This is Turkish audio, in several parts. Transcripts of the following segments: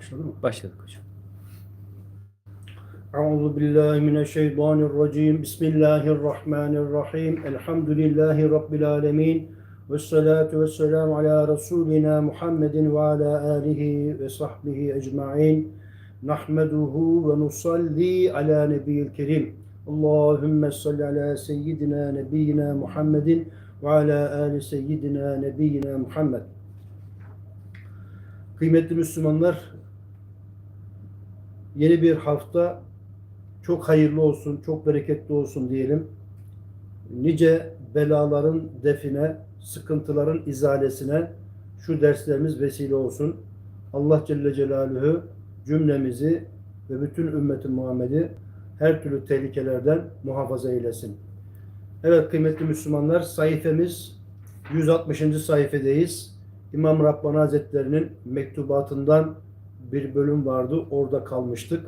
Başladı mı? Başladık hocam. Euzu billahi mineşşeytanirracim. Bismillahirrahmanirrahim. Elhamdülillahi rabbil alamin. Ve salatu ve selam ala Resulina Muhammedin ve ala alihi ve sahbihi ecmain. Nahmeduhu ve nusalli ala nebiyil kerim. Allahümme salli ala seyyidina nebiyyina Muhammedin ve ala ali seyyidina nebiyyina Muhammed. Kıymetli Müslümanlar, yeni bir hafta çok hayırlı olsun, çok bereketli olsun diyelim. Nice belaların define, sıkıntıların izalesine şu derslerimiz vesile olsun. Allah Celle Celaluhu cümlemizi ve bütün ümmeti Muhammed'i her türlü tehlikelerden muhafaza eylesin. Evet kıymetli Müslümanlar sayfamız 160. sayfadayız. İmam Rabbani Hazretleri'nin mektubatından bir bölüm vardı. Orada kalmıştık.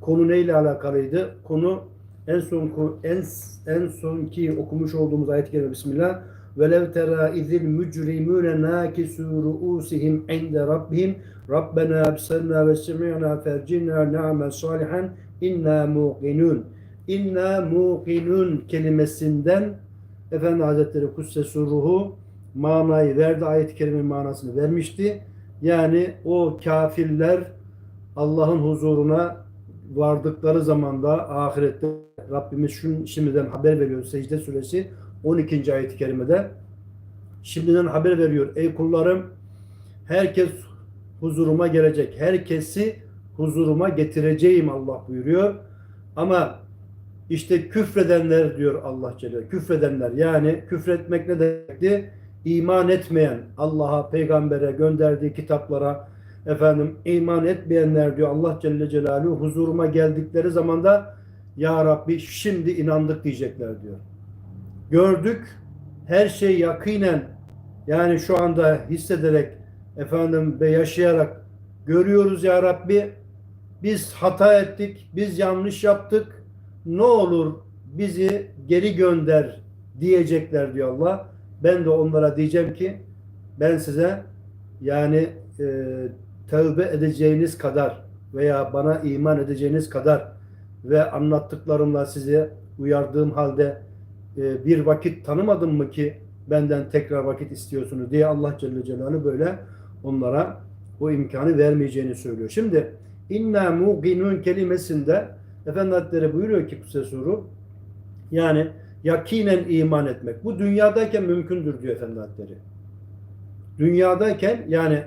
Konu neyle alakalıydı? Konu en son en en son ki okumuş olduğumuz ayet-i kerime bismillah velev tera izil mücrimune nakisu ruusihim inde rabbihim rabbena absarna ve semi'na fercina na'mel salihan inna muqinun inna muqinun kelimesinden Efendi Hazretleri Kudsesi Ruhu manayı verdi ayet-i kerime manasını vermişti yani o kafirler Allah'ın huzuruna vardıkları zamanda ahirette Rabbimiz şun, şimdiden haber veriyor. Secde suresi 12. ayet-i kerimede. Şimdiden haber veriyor. Ey kullarım herkes huzuruma gelecek. Herkesi huzuruma getireceğim Allah buyuruyor. Ama işte küfredenler diyor Allah Celle. Küfredenler yani küfretmek ne demekti? İman etmeyen Allah'a, peygambere gönderdiği kitaplara efendim iman etmeyenler diyor Allah Celle Celaluhu huzuruma geldikleri zamanda Ya Rabbi şimdi inandık diyecekler diyor. Gördük her şey yakinen yani şu anda hissederek efendim ve yaşayarak görüyoruz Ya Rabbi biz hata ettik, biz yanlış yaptık. Ne olur bizi geri gönder diyecekler diyor Allah. Ben de onlara diyeceğim ki ben size yani e, tövbe edeceğiniz kadar veya bana iman edeceğiniz kadar ve anlattıklarımla size uyardığım halde e, bir vakit tanımadım mı ki benden tekrar vakit istiyorsunuz diye Allah Celle Celaluhu böyle onlara o imkanı vermeyeceğini söylüyor. Şimdi inna muqinun kelimesinde Efendi buyuruyor ki Kutse Suru yani yakinen iman etmek. Bu dünyadayken mümkündür diyor Efendi Hazretleri. Dünyadayken yani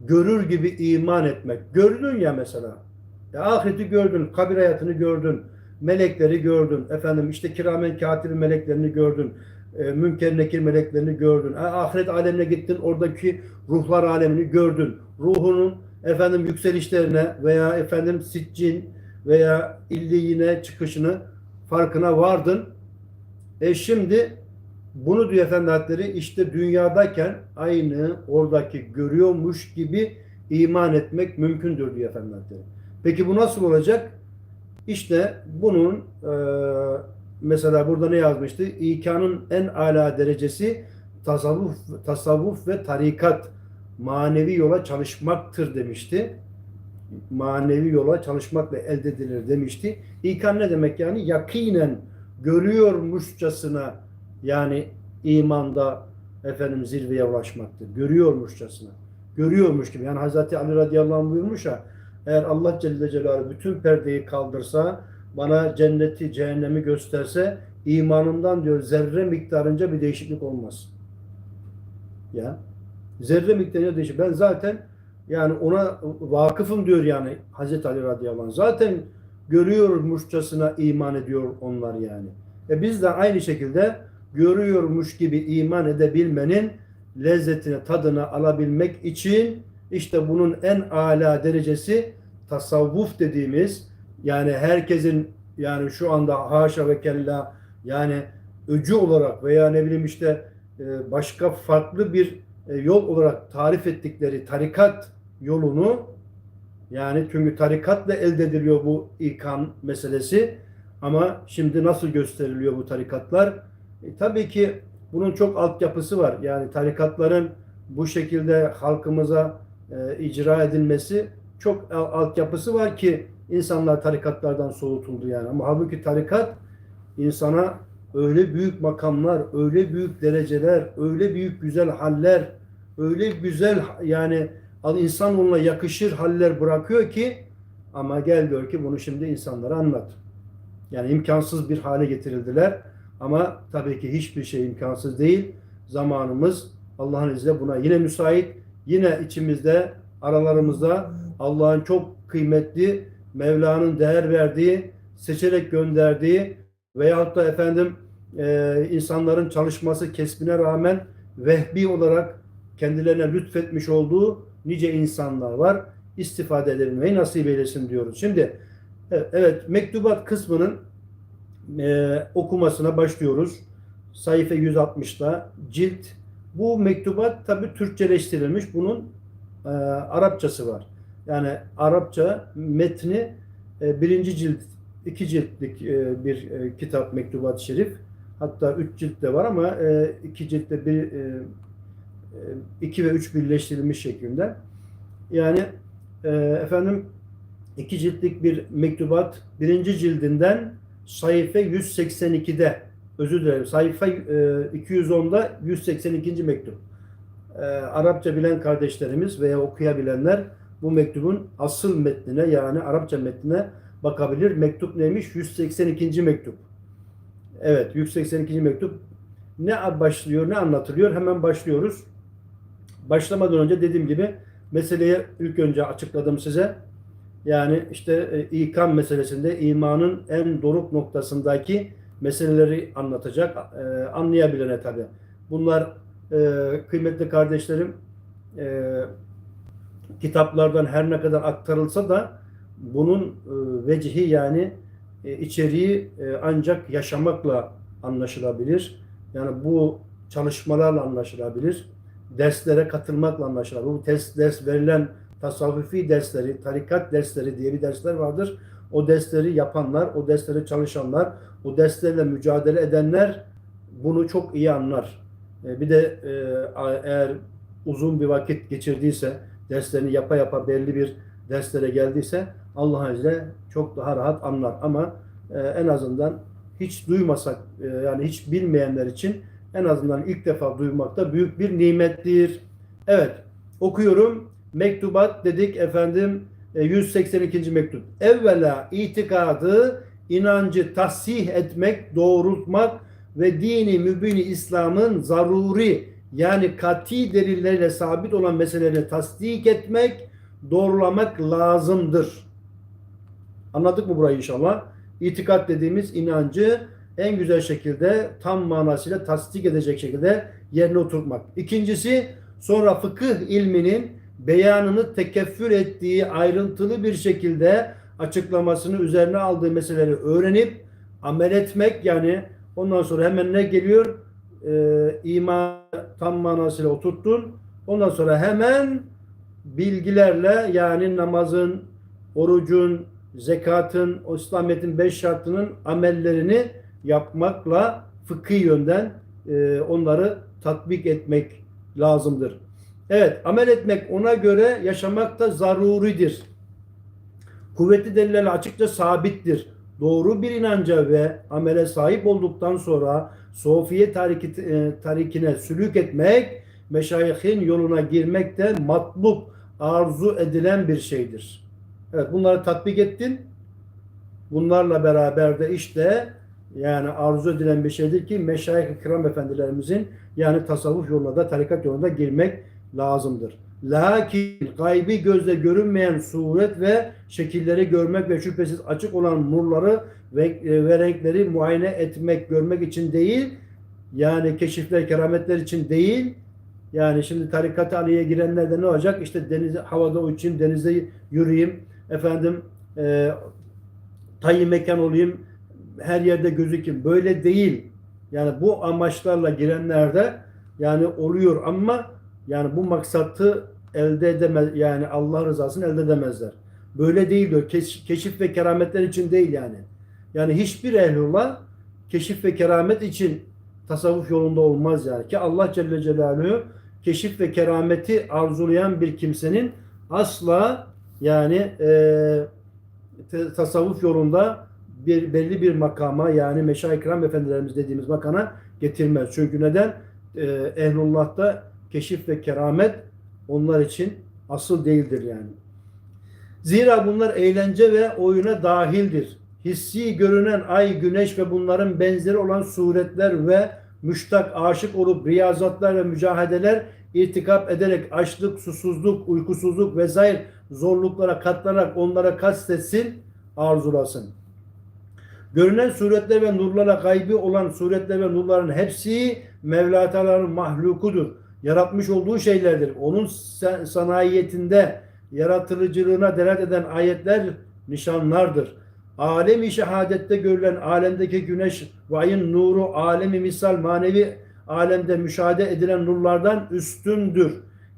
görür gibi iman etmek. Gördün ya mesela. Ya ahireti gördün, kabir hayatını gördün, melekleri gördün, efendim işte kiramen katibi meleklerini gördün, e, münker nekir meleklerini gördün. E, ahiret alemine gittin, oradaki ruhlar alemini gördün. Ruhunun efendim yükselişlerine veya efendim siccin veya illiyine çıkışını farkına vardın. E şimdi bunu diyor Efendi Hazretleri işte dünyadayken aynı oradaki görüyormuş gibi iman etmek mümkündür diyor Efendi Hazretleri. Peki bu nasıl olacak? İşte bunun e, mesela burada ne yazmıştı? İkanın en ala derecesi tasavvuf, tasavvuf ve tarikat manevi yola çalışmaktır demişti. Manevi yola çalışmakla elde edilir demişti. İkan ne demek yani? Yakinen görüyormuşçasına yani imanda efendim zirveye ulaşmaktır. Görüyormuşçasına. Görüyormuş gibi. Yani Hazreti Ali radıyallahu anh buyurmuş ya eğer Allah Celle Celaluhu bütün perdeyi kaldırsa bana cenneti cehennemi gösterse imanımdan diyor zerre miktarınca bir değişiklik olmaz. Ya zerre miktarınca değişik. Ben zaten yani ona vakıfım diyor yani Hazreti Ali radıyallahu anh. Zaten görüyormuşçasına iman ediyor onlar yani. E biz de aynı şekilde görüyormuş gibi iman edebilmenin lezzetini, tadını alabilmek için işte bunun en âlâ derecesi tasavvuf dediğimiz yani herkesin yani şu anda haşa ve kella yani öcü olarak veya ne bileyim işte e, başka farklı bir e, yol olarak tarif ettikleri tarikat yolunu yani çünkü tarikatla elde ediliyor bu ikan meselesi ama şimdi nasıl gösteriliyor bu tarikatlar? E, tabii ki bunun çok altyapısı var. Yani tarikatların bu şekilde halkımıza e, icra edilmesi çok al- altyapısı var ki insanlar tarikatlardan soğutuldu yani. Ama halbuki tarikat insana öyle büyük makamlar, öyle büyük dereceler, öyle büyük güzel haller, öyle güzel yani al- insanoğluna yakışır haller bırakıyor ki ama gel gör ki bunu şimdi insanlara anlat. Yani imkansız bir hale getirildiler. Ama tabii ki hiçbir şey imkansız değil. Zamanımız Allah'ın izniyle buna yine müsait. Yine içimizde, aralarımızda Allah'ın çok kıymetli, Mevla'nın değer verdiği, seçerek gönderdiği veyahut da efendim e, insanların çalışması kesbine rağmen vehbi olarak kendilerine lütfetmiş olduğu nice insanlar var. İstifade edebilmeyi nasip eylesin diyoruz. Şimdi evet mektubat kısmının e, okumasına başlıyoruz. Sayfa 160'da cilt. Bu mektubat tabi Türkçeleştirilmiş. Bunun e, Arapçası var. Yani Arapça metni e, birinci cilt, iki ciltlik e, bir e, kitap mektubat şerif. Hatta üç cilt de var ama e, iki ciltte bir e, e, iki ve üç birleştirilmiş şeklinde. Yani e, efendim iki ciltlik bir mektubat birinci cildinden sayfa 182'de özür dilerim sayfa e, 210'da 182. mektup. E, Arapça bilen kardeşlerimiz veya okuyabilenler bu mektubun asıl metnine yani Arapça metnine bakabilir. Mektup neymiş? 182. mektup. Evet 182. mektup. Ne başlıyor ne anlatılıyor? Hemen başlıyoruz. Başlamadan önce dediğim gibi meseleyi ilk önce açıkladım size. Yani işte e, ikam meselesinde imanın en doruk noktasındaki meseleleri anlatacak. E, anlayabilene tabi. Bunlar e, kıymetli kardeşlerim e, kitaplardan her ne kadar aktarılsa da bunun e, vecihi yani e, içeriği e, ancak yaşamakla anlaşılabilir. Yani bu çalışmalarla anlaşılabilir. Derslere katılmakla anlaşılabilir. Bu test, ders verilen tasavvufi dersleri, tarikat dersleri diye bir dersler vardır. O dersleri yapanlar, o dersleri çalışanlar, o derslerle mücadele edenler bunu çok iyi anlar. E, Bir de e, eğer uzun bir vakit geçirdiyse, derslerini yapa yapa belli bir derslere geldiyse Allah'ın izniyle çok daha rahat anlar. Ama e, en azından hiç duymasak, yani hiç bilmeyenler için en azından ilk defa duymak da büyük bir nimettir. Evet, okuyorum. Mektubat dedik efendim e, 182. mektup. Evvela itikadı, inancı tahsih etmek, doğrultmak ve dini mübini İslam'ın zaruri yani kati delillerle sabit olan meselelerini tasdik etmek, doğrulamak lazımdır. Anladık mı burayı inşallah? İtikat dediğimiz inancı en güzel şekilde tam manasıyla tasdik edecek şekilde yerine oturtmak. İkincisi sonra fıkıh ilminin beyanını tekeffür ettiği ayrıntılı bir şekilde açıklamasını üzerine aldığı meseleleri öğrenip amel etmek yani ondan sonra hemen ne geliyor? Ee, iman tam manasıyla oturttun. Ondan sonra hemen bilgilerle yani namazın, orucun, zekatın, o İslamiyet'in beş şartının amellerini yapmakla fıkhi yönden e, onları tatbik etmek lazımdır. Evet, amel etmek ona göre yaşamak da zaruridir. Kuvvetli delillerle açıkça sabittir. Doğru bir inanca ve amele sahip olduktan sonra Sofiye tariki, e, tarikine sülük etmek, meşayihin yoluna girmek de matlub, arzu edilen bir şeydir. Evet, bunları tatbik ettin. Bunlarla beraber de işte yani arzu edilen bir şeydir ki meşayih kiram efendilerimizin yani tasavvuf yoluna da tarikat yoluna girmek lazımdır. Lakin gaybi gözle görünmeyen suret ve şekilleri görmek ve şüphesiz açık olan nurları ve, e, ve renkleri muayene etmek, görmek için değil, yani keşifler, kerametler için değil, yani şimdi tarikat aliye girenler de ne olacak? İşte denize, havada uçayım, denizde yürüyeyim, efendim e, tayyi mekan olayım, her yerde gözükeyim. Böyle değil. Yani bu amaçlarla girenler de yani oluyor ama yani bu maksatı elde edemez yani Allah rızasını elde edemezler. Böyle değil diyor. Keş- keşif ve kerametler için değil yani. Yani hiçbir ehlullah keşif ve keramet için tasavvuf yolunda olmaz yani. Ki Allah Celle Celaluhu keşif ve kerameti arzulayan bir kimsenin asla Yani e, tasavvuf yolunda bir belli bir makama yani meşayih kiram efendilerimiz dediğimiz makana getirmez. Çünkü neden? E, ehlullah'ta keşif ve keramet onlar için asıl değildir yani. Zira bunlar eğlence ve oyuna dahildir. Hissi görünen ay, güneş ve bunların benzeri olan suretler ve müştak, aşık olup riyazatlar ve mücahedeler irtikap ederek açlık, susuzluk, uykusuzluk vesaire zorluklara katlanarak onlara kastetsin, arzulasın. Görünen suretler ve nurlara gaybi olan suretler ve nurların hepsi Mevla Teala'nın mahlukudur. Yaratmış olduğu şeylerdir. Onun sa- sanayiyetinde yaratılıcılığına delalet eden ayetler nişanlardır. Alemi şehadette görülen alemdeki güneş ve ayın nuru alemi misal manevi alemde müşahede edilen nurlardan üstündür.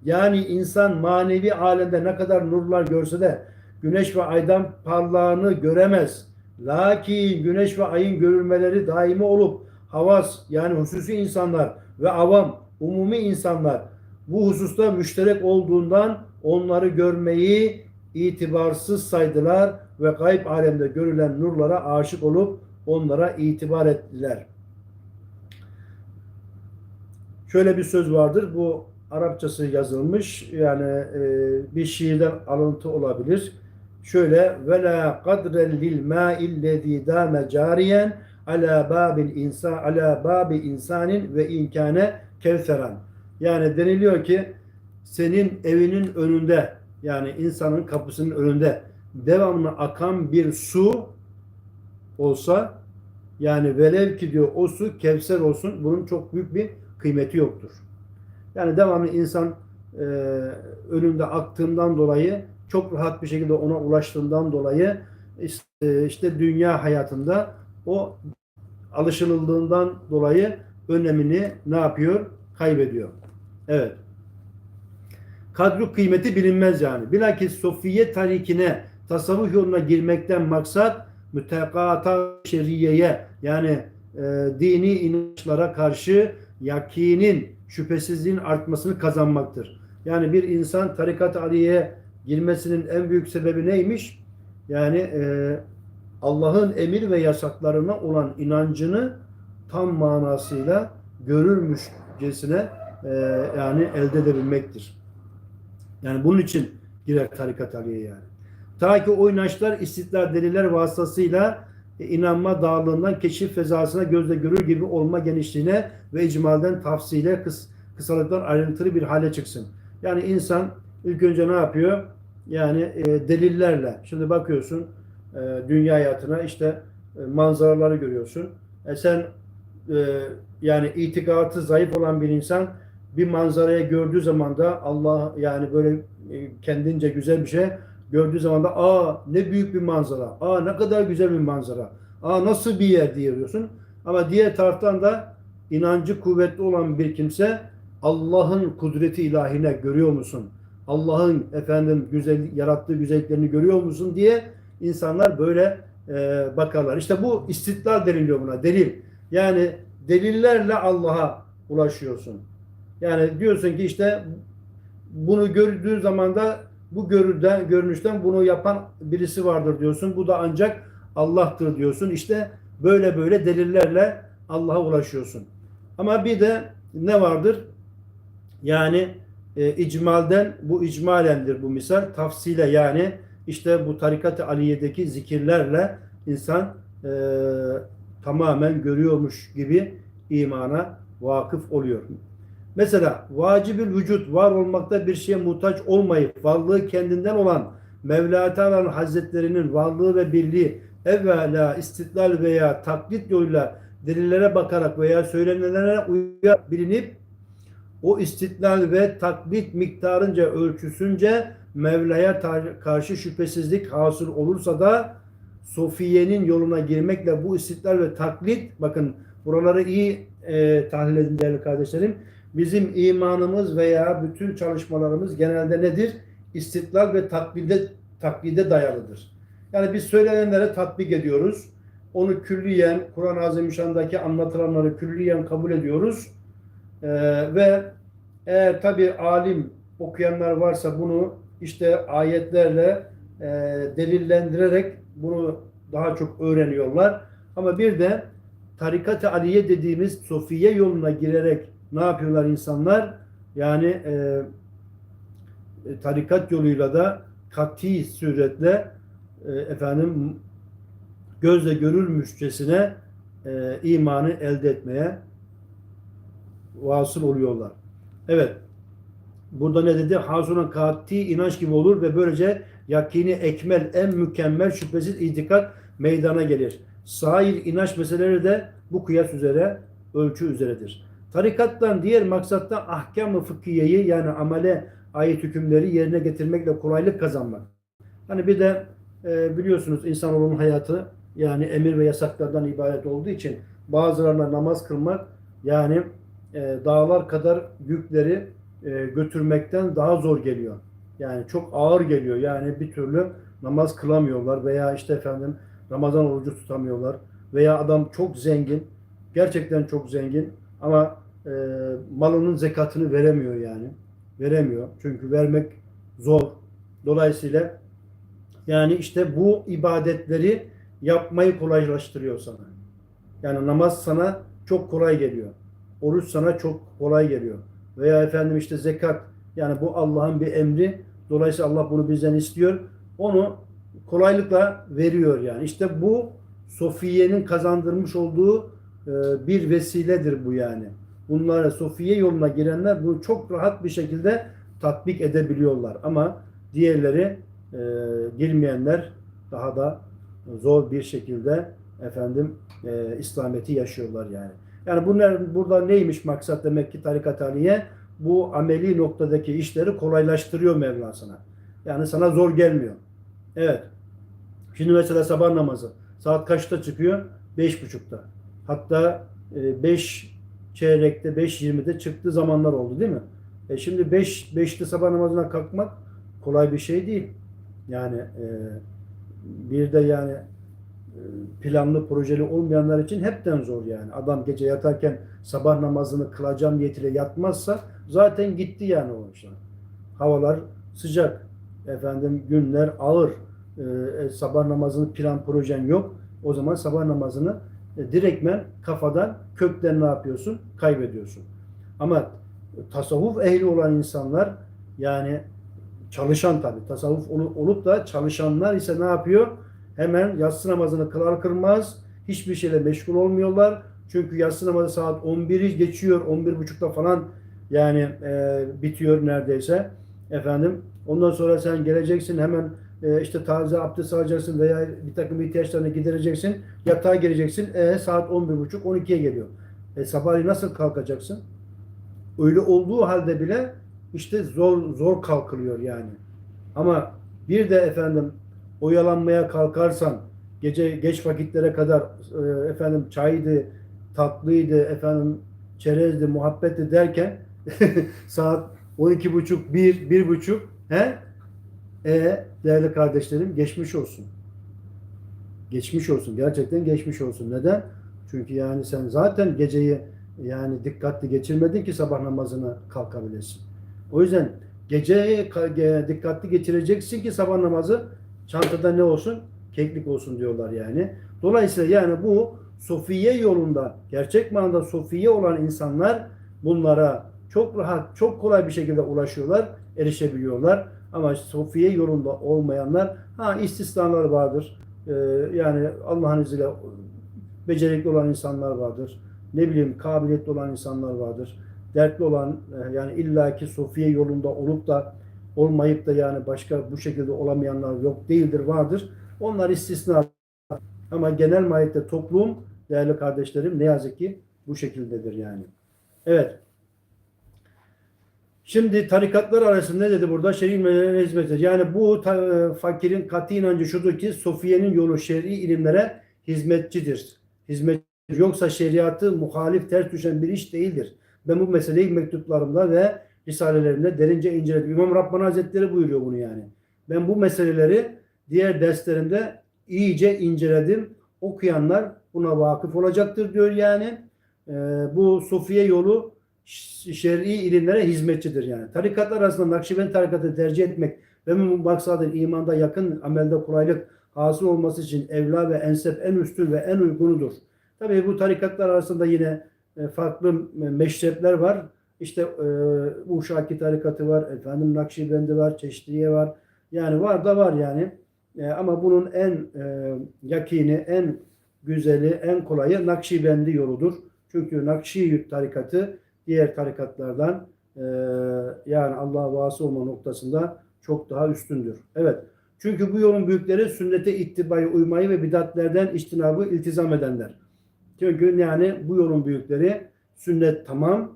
Yani insan manevi alemde ne kadar nurlar görse de güneş ve aydan parlağını göremez. Lakin güneş ve ayın görülmeleri daimi olup havas yani hususi insanlar ve avam umumi insanlar bu hususta müşterek olduğundan onları görmeyi itibarsız saydılar ve gayb alemde görülen nurlara aşık olup onlara itibar ettiler. Şöyle bir söz vardır. Bu Arapçası yazılmış. Yani e, bir şiirden alıntı olabilir. Şöyle ve la kadren lil ma'il lezî dâme cariyen ala babil insan ala babi insanin ve imkane kevseran. Yani deniliyor ki senin evinin önünde yani insanın kapısının önünde devamlı akan bir su olsa yani velev ki diyor o su kevser olsun bunun çok büyük bir kıymeti yoktur. Yani devamlı insan e, önünde aktığından dolayı çok rahat bir şekilde ona ulaştığından dolayı işte, işte dünya hayatında o alışıldığından dolayı önemini ne yapıyor? Kaybediyor. Evet. Kadru kıymeti bilinmez yani. Bilakis Sofiye tarikine, tasavvuf yoluna girmekten maksat mütekata şeriyeye yani e, dini inançlara karşı yakinin, şüphesizliğin artmasını kazanmaktır. Yani bir insan tarikat aliyeye girmesinin en büyük sebebi neymiş? Yani e, Allah'ın emir ve yasaklarına olan inancını tam manasıyla görürmüşcesine e, yani elde edebilmektir. Yani bunun için girer tarikat aliye yani. Ta ki o inançlar istitlar deliller vasıtasıyla e, inanma dağılığından keşif fezasına gözle görür gibi olma genişliğine ve icmalden tafsile kıs, kısalıktan ayrıntılı bir hale çıksın. Yani insan ilk önce ne yapıyor? Yani e, delillerle. Şimdi bakıyorsun e, dünya hayatına işte e, manzaraları görüyorsun. E sen e, yani itikaatı zayıf olan bir insan bir manzaraya gördüğü zaman da Allah yani böyle e, kendince güzel bir şey gördüğü zaman da aa ne büyük bir manzara. Aa ne kadar güzel bir manzara. Aa nasıl bir yer diyorsun. Ama diğer taraftan da inancı kuvvetli olan bir kimse Allah'ın kudreti ilahine görüyor musun? Allah'ın efendim güzel yarattığı güzelliklerini görüyor musun diye insanlar böyle e, bakarlar. İşte bu istitlal deniliyor buna. Delil. Yani delillerle Allah'a ulaşıyorsun. Yani diyorsun ki işte bunu gördüğün zaman da bu görüden, görünüşten bunu yapan birisi vardır diyorsun. Bu da ancak Allah'tır diyorsun. İşte böyle böyle delillerle Allah'a ulaşıyorsun. Ama bir de ne vardır? Yani e, icmalden bu icmalendir bu misal. Tafsile yani işte bu tarikat-ı aliyedeki zikirlerle insan e, tamamen görüyormuş gibi imana vakıf oluyor. Mesela vacibül vücut var olmakta bir şeye muhtaç olmayıp varlığı kendinden olan Mevla Teala'nın Hazretlerinin varlığı ve birliği evvela istitlal veya taklit yoluyla delillere bakarak veya söylenenlere uyarak bilinip o istitlal ve taklit miktarınca ölçüsünce Mevla'ya karşı şüphesizlik hasıl olursa da Sofiye'nin yoluna girmekle bu istitlal ve taklit bakın buraları iyi e, tahlil edin değerli kardeşlerim. Bizim imanımız veya bütün çalışmalarımız genelde nedir? İstitlal ve taklide, taklide dayalıdır. Yani biz söylenenlere tatbik ediyoruz. Onu külliyen, Kur'an-ı Azimüşşan'daki anlatılanları külliyen kabul ediyoruz. Ee, ve eğer tabi alim okuyanlar varsa bunu işte ayetlerle e, delillendirerek bunu daha çok öğreniyorlar. Ama bir de tarikat-ı aliye dediğimiz sofiye yoluna girerek ne yapıyorlar insanlar? Yani e, e, tarikat yoluyla da kati suretle e, efendim gözle görülmüşçesine e, imanı elde etmeye vasıl oluyorlar. Evet. Burada ne dedi? Hazuna kati inanç gibi olur ve böylece yakini ekmel en mükemmel şüphesiz itikat meydana gelir. Sair inanç meseleleri de bu kıyas üzere ölçü üzeredir. Tarikattan diğer maksatta ahkam-ı fıkhiyeyi yani amele ayet hükümleri yerine getirmekle kolaylık kazanmak. Hani bir de e, biliyorsunuz insanoğlunun hayatı yani emir ve yasaklardan ibaret olduğu için bazılarına namaz kılmak yani e, dağlar kadar yükleri e, götürmekten daha zor geliyor. Yani çok ağır geliyor. Yani bir türlü namaz kılamıyorlar veya işte efendim Ramazan orucu tutamıyorlar veya adam çok zengin, gerçekten çok zengin ama e, malının zekatını veremiyor yani. Veremiyor. Çünkü vermek zor. Dolayısıyla yani işte bu ibadetleri yapmayı kolaylaştırıyor sana. Yani namaz sana çok kolay geliyor. Oruç sana çok kolay geliyor. Veya efendim işte zekat yani bu Allah'ın bir emri. Dolayısıyla Allah bunu bizden istiyor. Onu kolaylıkla veriyor yani. İşte bu Sofiye'nin kazandırmış olduğu e, bir vesiledir bu yani. Bunlara Sofiye yoluna girenler bunu çok rahat bir şekilde tatbik edebiliyorlar. Ama diğerleri e, girmeyenler daha da zor bir şekilde efendim e, İslamiyet'i yaşıyorlar yani. Yani bunlar burada neymiş maksat demek ki tarikat aliye bu ameli noktadaki işleri kolaylaştırıyor Mevla sana. Yani sana zor gelmiyor. Evet. Şimdi mesela sabah namazı saat kaçta çıkıyor? Beş buçukta. Hatta e, beş çeyrekte, beş yirmide çıktığı zamanlar oldu değil mi? E şimdi beş, beşte sabah namazına kalkmak kolay bir şey değil. Yani e, bir de yani planlı projeli olmayanlar için hepten zor yani. Adam gece yatarken sabah namazını kılacağım niyetiyle yatmazsa zaten gitti yani o işler. Havalar sıcak. Efendim günler ağır. Ee, sabah namazını plan projen yok. O zaman sabah namazını e, direktmen kafadan kökten ne yapıyorsun? Kaybediyorsun. Ama tasavvuf ehli olan insanlar yani çalışan tabi tasavvuf olup da çalışanlar ise ne yapıyor? Hemen yatsı namazını kılar kılmaz hiçbir şeyle meşgul olmuyorlar. Çünkü yatsı namazı saat 11'i geçiyor, 11.30'da falan yani e, bitiyor neredeyse. Efendim ondan sonra sen geleceksin hemen e, işte taze abdest alacaksın veya bir takım ihtiyaçlarını gidereceksin. Yatağa gireceksin. E, saat 11.30 12'ye geliyor. E, sabahleyin nasıl kalkacaksın? Öyle olduğu halde bile işte zor zor kalkılıyor yani. Ama bir de efendim oyalanmaya kalkarsan gece geç vakitlere kadar e, efendim çaydı, tatlıydı, efendim çerezdi, muhabbetti derken saat 12 buçuk, bir, bir buçuk he? E değerli kardeşlerim geçmiş olsun. Geçmiş olsun. Gerçekten geçmiş olsun. Neden? Çünkü yani sen zaten geceyi yani dikkatli geçirmedin ki sabah namazına kalkabilesin. O yüzden geceyi dikkatli geçireceksin ki sabah namazı çantada ne olsun? Keklik olsun diyorlar yani. Dolayısıyla yani bu Sofiye yolunda gerçek manada Sofiye olan insanlar bunlara çok rahat, çok kolay bir şekilde ulaşıyorlar, erişebiliyorlar. Ama Sofiye yolunda olmayanlar, ha istisnalar vardır. Ee, yani Allah'ın izniyle becerikli olan insanlar vardır. Ne bileyim kabiliyetli olan insanlar vardır. Dertli olan yani illaki Sofiye yolunda olup da olmayıp da yani başka bu şekilde olamayanlar yok değildir vardır. Onlar istisna. Ama genel mahiyette toplum değerli kardeşlerim ne yazık ki bu şekildedir yani. Evet. Şimdi tarikatlar arasında ne dedi burada? Şer'i ilmlerine hizmet eder. Yani bu ta, fakirin katı inancı şudur ki Sofiye'nin yolu şer'i ilimlere hizmetçidir. Hizmet yoksa şeriatı muhalif ters düşen bir iş değildir. Ben bu meseleyi mektuplarımda ve risalelerimde derince inceledim. İmam Rabbani Hazretleri buyuruyor bunu yani. Ben bu meseleleri diğer derslerimde iyice inceledim. Okuyanlar buna vakıf olacaktır diyor yani. Ee, bu Sofiye yolu şer'i ilimlere hizmetçidir yani. Tarikatlar arasında Nakşibend tarikatı tercih etmek Ve bu maksadın imanda yakın, amelde kolaylık hasıl olması için evla ve ensep en üstün ve en uygunudur. Tabii bu tarikatlar arasında yine e, farklı meşrepler var. İşte e, Uşaki tarikatı var, efendim Nakşibendi var, Çeşdiye var. Yani var da var yani. E, ama bunun en e, yakini, en güzeli, en kolayı Nakşibendi yoludur. Çünkü Nakşi tarikatı diğer tarikatlardan e, yani Allah'a vasıl olma noktasında çok daha üstündür. Evet. Çünkü bu yolun büyükleri sünnete ittibayı uymayı ve bidatlerden içtinabı iltizam edenler. Çünkü yani bu yolun büyükleri sünnet tamam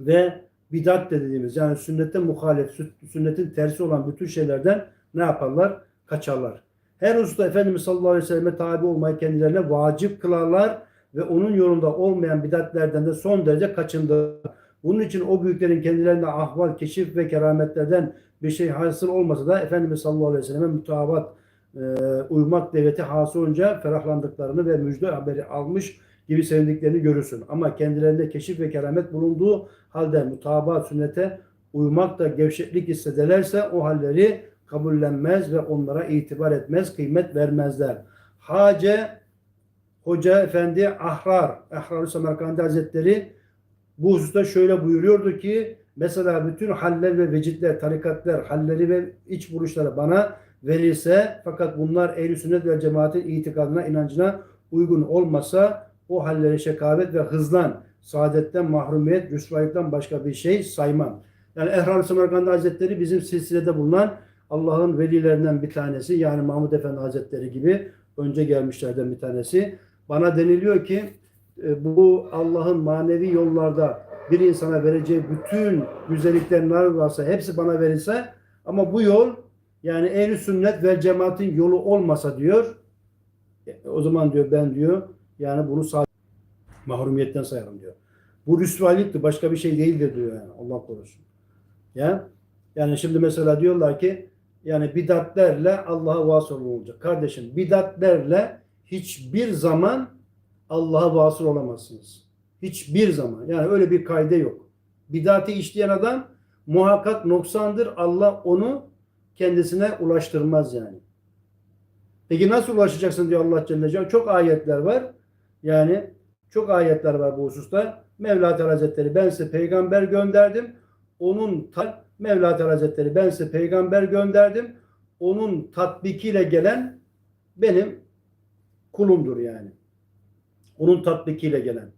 ve bidat de dediğimiz yani sünnete muhalif, sünnetin tersi olan bütün şeylerden ne yaparlar? Kaçarlar. Her hususta Efendimiz sallallahu aleyhi ve selleme tabi olmayı kendilerine vacip kılarlar ve onun yolunda olmayan bidatlerden de son derece kaçındı. Bunun için o büyüklerin kendilerine ahval, keşif ve kerametlerden bir şey hasıl olmasa da Efendimiz sallallahu aleyhi ve selleme mutabat e, uymak devleti hasıl olunca ferahlandıklarını ve müjde haberi almış gibi sevindiklerini görürsün. Ama kendilerinde keşif ve keramet bulunduğu halde mutabat sünnete uymak da gevşeklik hissederlerse o halleri kabullenmez ve onlara itibar etmez, kıymet vermezler. Hace Hoca Efendi Ahrar, Ahrar-ı Semerkandi Hazretleri bu hususta şöyle buyuruyordu ki mesela bütün haller ve vecitler, tarikatlar, halleri ve iç buluşları bana verilse fakat bunlar ehl sünnet ve cemaatin itikadına, inancına uygun olmasa o halleri şekavet ve hızlan, saadetten mahrumiyet, rüsvaylıktan başka bir şey saymam. Yani Ehram Samarkand Hazretleri bizim silsilede bulunan Allah'ın velilerinden bir tanesi. Yani Mahmud Efendi Hazretleri gibi önce gelmişlerden bir tanesi. Bana deniliyor ki e, bu Allah'ın manevi yollarda bir insana vereceği bütün güzellikler neler varsa hepsi bana verilse ama bu yol yani ehl sünnet ve cemaatin yolu olmasa diyor e, o zaman diyor ben diyor yani bunu sağ mahrumiyetten sayarım diyor. Bu rüsvalikti başka bir şey değildir diyor yani Allah korusun. Ya yani şimdi mesela diyorlar ki yani bidatlerle Allah'a vasıl olacak. Kardeşim bidatlerle hiçbir zaman Allah'a vasıl olamazsınız. Hiçbir zaman. Yani öyle bir kaide yok. Bidati işleyen adam muhakkak noksandır. Allah onu kendisine ulaştırmaz yani. Peki nasıl ulaşacaksın diyor Allah Celle Celaluhu. Çok ayetler var. Yani çok ayetler var bu hususta. Mevla Teala Hazretleri ben size peygamber gönderdim. Onun Mevla Teala Hazretleri ben size peygamber gönderdim. Onun tatbikiyle gelen benim kulumdur yani. Onun tatbikiyle gelen.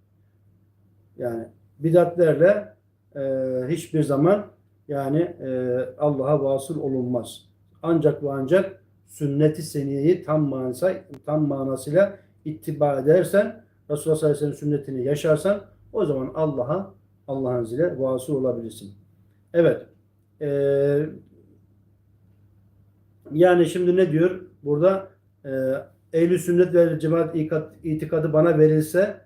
Yani bidatlerle e, hiçbir zaman yani e, Allah'a vasıl olunmaz. Ancak ve ancak sünneti seniyeyi tam manası tam manasıyla ittiba edersen Resulullah sallallahu aleyhi ve sellem sünnetini yaşarsan o zaman Allah'a Allah'ın zile vasıl olabilirsin. Evet. Ee, yani şimdi ne diyor? Burada e, ehl sünnet ve cemaat itikadı bana verilse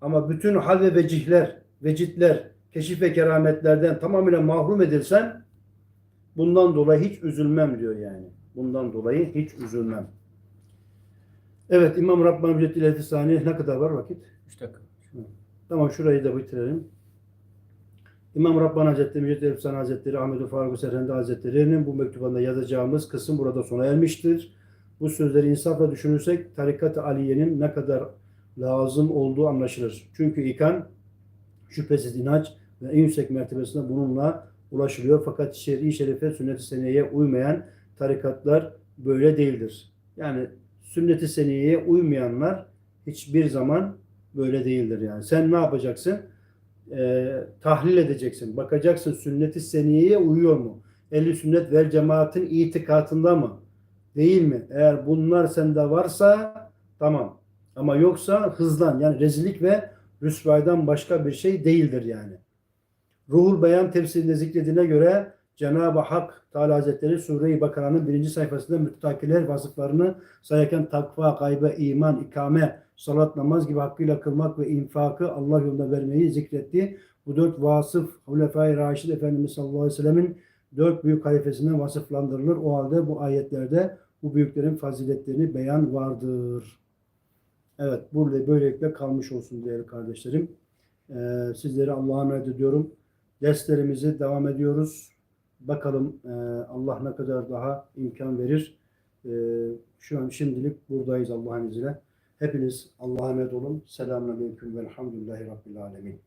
ama bütün hal ve vecihler, vecitler, keşif ve kerametlerden tamamıyla mahrum edilsen bundan dolayı hiç üzülmem diyor yani. Bundan dolayı hiç üzülmem. Evet İmam Rabbani Müceddil Elfisani ne kadar var vakit? 3 dakika. Tamam şurayı da bitirelim. İmam Rabbani Hazretleri, Müceddit Efsane Hazretleri, Ahmet Faruk Serhendi Hazretleri'nin bu mektubunda yazacağımız kısım burada sona ermiştir. Bu sözleri insafla düşünürsek tarikat-ı Aliye'nin ne kadar lazım olduğu anlaşılır. Çünkü ikan şüphesiz inanç ve en yüksek mertebesine bununla ulaşılıyor. Fakat şer'i şerife, sünnet-i seniyeye uymayan tarikatlar böyle değildir. Yani sünnet-i seniyeye uymayanlar hiçbir zaman böyle değildir yani. Sen ne yapacaksın? Ee, tahlil edeceksin. Bakacaksın sünnet-i seniyeye uyuyor mu? Ehli sünnet vel cemaatin itikatında mı? Değil mi? Eğer bunlar sende varsa tamam. Ama yoksa hızlan. Yani rezillik ve rüsvaydan başka bir şey değildir yani. Ruhul Beyan tefsirinde zikrediğine göre Cenab-ı Hak Teala Hazretleri Sure-i Bakara'nın birinci sayfasında müttakiler vasıflarını sayarken takva, gaybe, iman, ikame, salat, namaz gibi hakkıyla kılmak ve infakı Allah yolunda vermeyi zikretti. Bu dört vasıf Hulefai Raşid Efendimiz sallallahu aleyhi ve sellemin dört büyük halifesinden vasıflandırılır. O halde bu ayetlerde bu büyüklerin faziletlerini beyan vardır. Evet, burada böylelikle kalmış olsun değerli kardeşlerim. Ee, sizleri Allah'a emanet ediyorum. Derslerimizi devam ediyoruz. Bakalım e, Allah ne kadar daha imkan verir. E, şu an şimdilik buradayız Allah'ın izniyle. Hepiniz Allah'a emanet olun. Selamun Aleyküm ve Elhamdülillahi Rabbil Alemin.